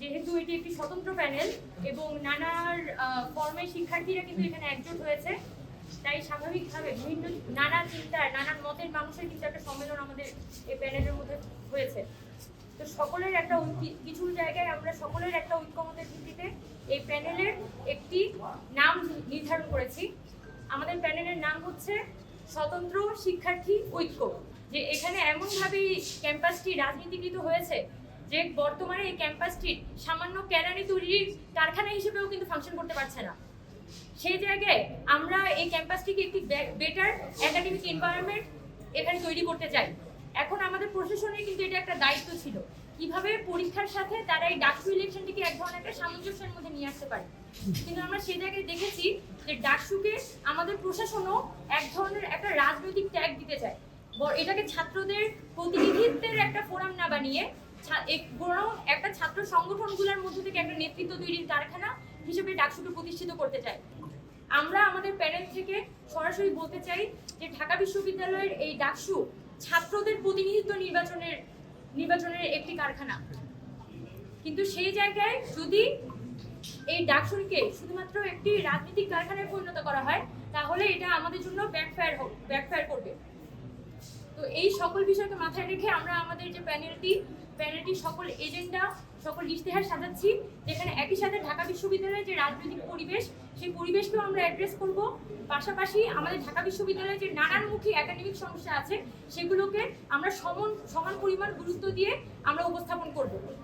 যেহেতু এটি একটি স্বতন্ত্র প্যানেল এবং নানার ফর্মের শিক্ষার্থীরা কিন্তু এখানে একজোট হয়েছে, তাই স্বাভাবিকভাবে বিভিন্ন নানা চিন্তার নানান মতের মানুষের কিন্তু একটা সম্মেলন আমাদের এই প্যানেলের মধ্যে হয়েছে। তো সকলের একটা কিছু জায়গায় আমরা সকলের একটা ঐক্যমতের ভিত্তিতে এই প্যানেলের একটি নাম নির্ধারণ করেছি। আমাদের প্যানেলের নাম হচ্ছে স্বতন্ত্র শিক্ষার্থী ঐক্য, যে এখানে এমনভাবেই ক্যাম্পাসটি রাজনীতিকৃত হয়েছে যে বর্তমানে এই ক্যাম্পাসটি সামান্য ক্যারানি তৈরির কারখানা হিসেবেও কিন্তু ফাংশন করতে পারছে না। সেই জায়গায় আমরা এই ক্যাম্পাসটিকে একটি বেটার একাডেমিক এনভায়রনমেন্ট এখানে তৈরি করতে চাই। এখন আমাদের প্রশাসনের কিন্তু এটা একটা দায়িত্ব ছিল। কীভাবে পরীক্ষার সাথে তারা এই ডাকসু ইলেকশনটিকে এক ধরনের একটা সামঞ্জস্যের মধ্যে নিয়ে আসতে পারে। কিন্তু আমরা সেই জায়গায় দেখেছি যে ডাকসুকে আমাদের প্রশাসনও এক ধরনের একটা রাজনৈতিক ট্যাগ দিতে চায়। এটাকে ছাত্রদের প্রতিনিধিত্বের একটা ফোরাম না বানিয়ে বরং একটা ছাত্র সংগঠনগুলোর মধ্যে থেকে একটা নেতৃত্ব তৈরির কারখানা হিসেবে ডাকসুকে প্রতিষ্ঠিত করতে চাই। আমরা আমাদের প্যানেল থেকে সরাসরি বলতে চাই যে ঢাকা বিশ্ববিদ্যালয়ের এই ডাকসু ছাত্রদের প্রতিনিধিত্ব নির্বাচনের নির্বাচনের একটি কারখানা। কিন্তু সেই জায়গায় যদি এই ডাকসুরিকে শুধুমাত্র একটি রাজনৈতিক কারখানায় পরিণত করা হয়, তাহলে এটা আমাদের জন্য ব্যাকফায়ার হোক ব্যাকফায়ার করবে। তো এই সকল বিষয়কে মাথায় রেখে আমরা আমাদের যে প্যানেলটি প্যানেলটি সকল এজেন্ডা সকল ইশতেহার সাজাচ্ছি, যেখানে একই সাথে ঢাকা বিশ্ববিদ্যালয়ের যে রাজনৈতিক পরিবেশ, সেই পরিবেশকেও আমরা অ্যাড্রেস করব। পাশাপাশি আমাদের ঢাকা বিশ্ববিদ্যালয়ের যে নানানমুখী একাডেমিক সমস্যা আছে, সেগুলোকে আমরা সমান সমান পরিমাণ গুরুত্ব দিয়ে আমরা উপস্থাপন করব।